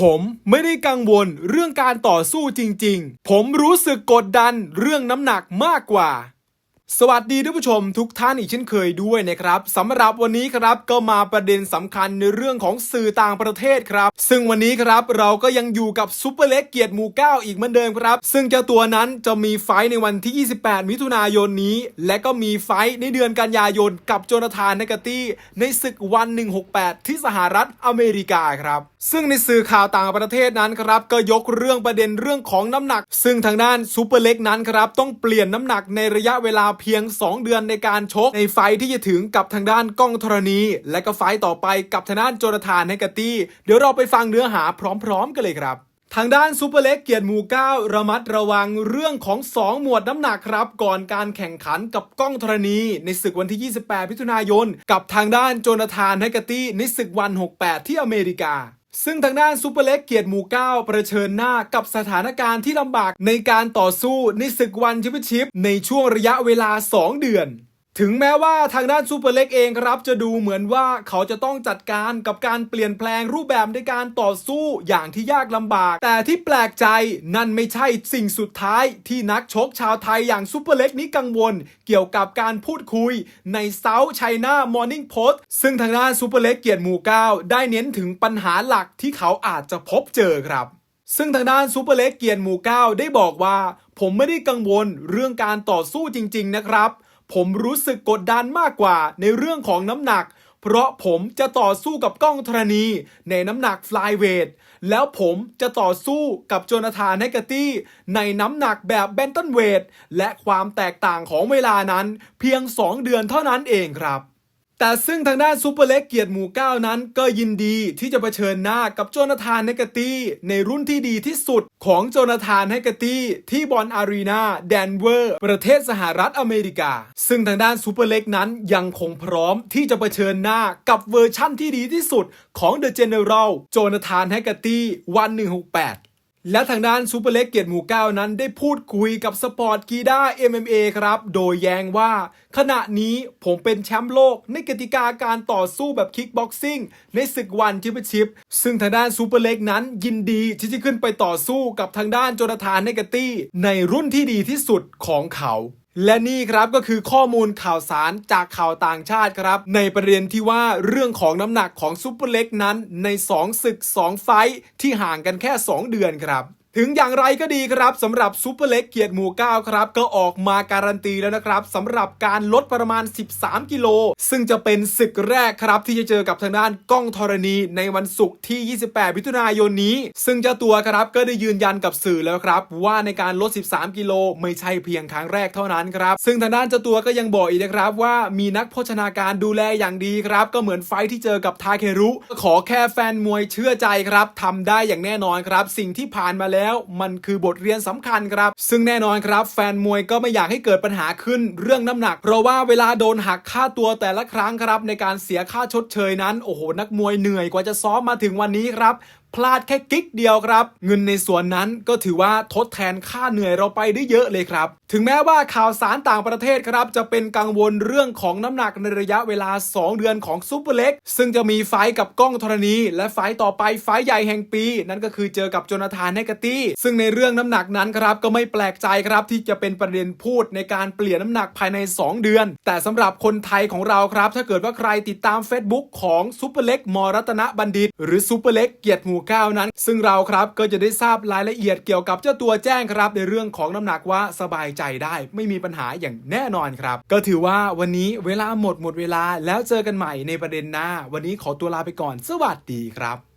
ผมไม่ได้กังวลเรื่องการต่อสู้จริงๆ ผมรู้สึกกดดันเรื่องน้ำหนักมากกว่า สวัสดีท่านผู้ชมทุกท่านอีกเช่นเคยด้วยนะครับสำหรับวันนี้ครับก็มาประเด็นสำคัญในเรื่องของสื่อต่างประเทศครับ ซึ่งวันนี้ครับเราก็ยังอยู่กับซุปเปอร์เล็กเกียรติหมู่เก้าอีกเหมือนเดิมครับ ซึ่งเจ้าตัวนั้นจะมีไฟในวันที่ 28 มิถุนายนนี้ และก็มีไฟในเดือนกันยายนกับโจนาธานเนกาตี้ในศึกวัน 168 ที่สหรัฐอเมริกาครับ ซึ่งในสื่อข่าวต่างประเทศนั้นครับก็ยกเรื่องประเด็นเรื่องของน้ำหนัก ซึ่งทางด้านซูเปอร์เล็กนั้นครับต้องเปลี่ยนน้ำหนักในระยะเวลาเพียง 2 เดือนในการชกในไฟที่จะถึงกับทางด้านกล้องธรณี และก็ไฟต่อไปกับทางด้านโจนาธานเนกาตี้ เดี๋ยวเราไปฟังเนื้อหาพร้อมๆ กันเลยครับทางด้านซูเปอร์เล็กเกียรติหมู่เก้าระมัดระวังเรื่องของ 2 หมวดน้ำหนักครับ ก่อนการแข่งขันกับกล้องธรณี ในศึกวันที่ 28มิถุนายน กับทางด้านโจนาธานไฮกตี้ในศึกวัน 68 ที่อเมริกา ซึ่งทางด้านซูเปอร์เล็กเกียรติหมู่เก้าเชิญหน้ากับสถานการณ์ที่ลำบากในการต่อสู้ในศึกวันแชมเปี้ยนชิพในช่วงระยะเวลา 2 เดือน ถึงแม้ว่าทางด้านซูเปอร์เล็กเองครับ จะดูเหมือนว่าเขาจะต้องจัดการกับการเปลี่ยนแปลงรูปแบบในการต่อสู้อย่างที่ยากลำบาก แต่ที่แปลกใจนั่นไม่ใช่สิ่งสุดท้ายที่นักชกชาวไทยอย่างซูเปอร์เล็กนี้กังวล เกี่ยวกับการพูดคุยในเซาท์ไชน่ามอร์นิ่งโพสซึ่งทางด้านซูเปอร์เล็กเกียรติหมู่เก้าได้เน้นถึงปัญหาหลักที่เขาอาจจะพบเจอครับซึ่งทางด้านซูเปอร์เล็กเกียรติหมู่เก้าได้บอกว่า ผมไม่ได้กังวลเรื่องการต่อสู้จริง ๆ นะครับ ผมรู้สึกกดดันมากกว่าในเรื่องของน้ำหนัก เพราะผมจะต่อสู้กับกล้องธรณีในน้ำหนักฟลายเวทแล้วผมจะต่อสู้กับโจนาธานเฮกตี้ ในน้ำหนักแบบแบนตันเวทและความแตกต่างของเวลานั้น เพียง 2 เดือนเท่านั้นเองครับ แต่ซึ่งทางด้านซูเปอร์เล็กเกียรติหมู่เก้านั้น ก็ยินดีที่จะเผชิญหน้ากับโจนาธานไฮกตี้ในรุ่นที่ดีที่สุดของโจนาธานไฮกตี้ที่บอลอารีนาแดนเวอร์ประเทศสหรัฐอเมริกา ซึ่งทางด้านซูเปอร์เล็กนั้นยังคงพร้อมที่จะเผชิญหน้ากับเวอร์ชั่นที่ดีที่สุดของเดอะเจเนอเรลโจนาธานไฮกตี้วัน168 และทางด้านซูเปอร์เล็กเกียรติหมู่เก้านั้นได้พูดคุยกับสปอร์ตกีด้า MMA ครับ โดยแย้งว่า ขณะนี้ผมเป็นแชมป์โลกในกติกาการต่อสู้แบบคิกบ็อกซิ่งในศึกวันชิปชิป ซึ่งทางด้านซูเปอร์เล็กนั้นยินดีที่จะขึ้นไปต่อสู้กับทางด้านโจนาธานเนกตี้ในรุ่นที่ดีที่สุดของเขา และนี่ครับก็คือข้อมูลข่าวสารจากข่าวต่างชาติครับ ในประเด็นที่ว่าเรื่องของน้ำหนักของซูเปอร์เล็กนั้นใน 2 ศึก 2 ไฟท์ที่ห่างกันแค่ 2 เดือนครับ ถึงอย่างไรก็ดีครับสำหรับซูเปอร์เล็กเกียรติหมู่เก้าครับก็ออกมาการันตีแล้วนะครับสำหรับการลดประมาณ 13 กิโล ซึ่งจะเป็นศึกแรกครับที่จะเจอกับทางด้านก้องธรณีในวันศุกร์ที่ 28มิถุนายนนี้ ซึ่งเจ้าตัวครับก็ได้ยืนยันกับสื่อแล้วครับ ว่าในการลด 13 กิโลไม่ใช่เพียงครั้งแรกเท่านั้นครับซึ่งทางด้านเจ้าตัวก็ยังบอกอีกนะครับว่ามีนักโภชนาการดูแลอย่างดีครับก็เหมือนไฟท์ที่เจอกับทาเครุ ขอแค่แฟนมวยเชื่อใจครับทำได้อย่างแน่นอนครับ สิ่งที่ผ่านมาแล้วแล้วมันคือบทเรียนสำคัญครับ ซึ่งแน่นอนครับ แฟนมวยก็ไม่อยากให้เกิดปัญหาขึ้นเรื่องน้ำหนัก เพราะว่าเวลาโดนหักค่าตัวแต่ละครั้งครับ ในการเสียค่าชดเชยนั้นโอ้โหนักมวยเหนื่อยกว่าจะซ้อมมาถึงวันนี้ครับ พลาดแค่กิ๊กเดียวครับ เงินในส่วนนั้นก็ถือว่าทดแทนค่าเหนื่อยเราไปได้เยอะเลยครับ ถึงแม้ว่าข่าวสารต่างประเทศครับจะเป็นกังวลเรื่องของน้ำหนักในระยะเวลา 2 เดือนของซูเปอร์เล็ก ซึ่งจะมีไฟกับกล้องธรณี และไฟต่อไปไฟใหญ่แห่งปี นั่นก็คือเจอกับโจนาธานเนกตี้ ซึ่งในเรื่องน้ำหนักนั้นครับก็ไม่แปลกใจครับที่จะเป็นประเด็นพูดในการเปลี่ยนน้ำหนักภายใน 2 เดือน แต่สำหรับคนไทยของเราครับ ถ้าเกิดว่าใครติดตาม Facebook ของซูเปอร์เล็กมรัตนบัณฑิต หรือซูเปอร์เล็กเกียรติหมู่เก้านั้น ซึ่งเราครับก็จะได้ทราบรายละเอียดเกี่ยวกับเจ้าตัวแจ้งครับ ในเรื่องของน้ำหนักว่าสบายใจได้ไม่มีปัญหาอย่างแน่นอนครับ ก็ถือว่าวันนี้เวลาหมดหมดเวลาแล้วเจอกันใหม่ในประเด็นหน้า วันนี้ขอตัวลาไปก่อน สวัสดีครับ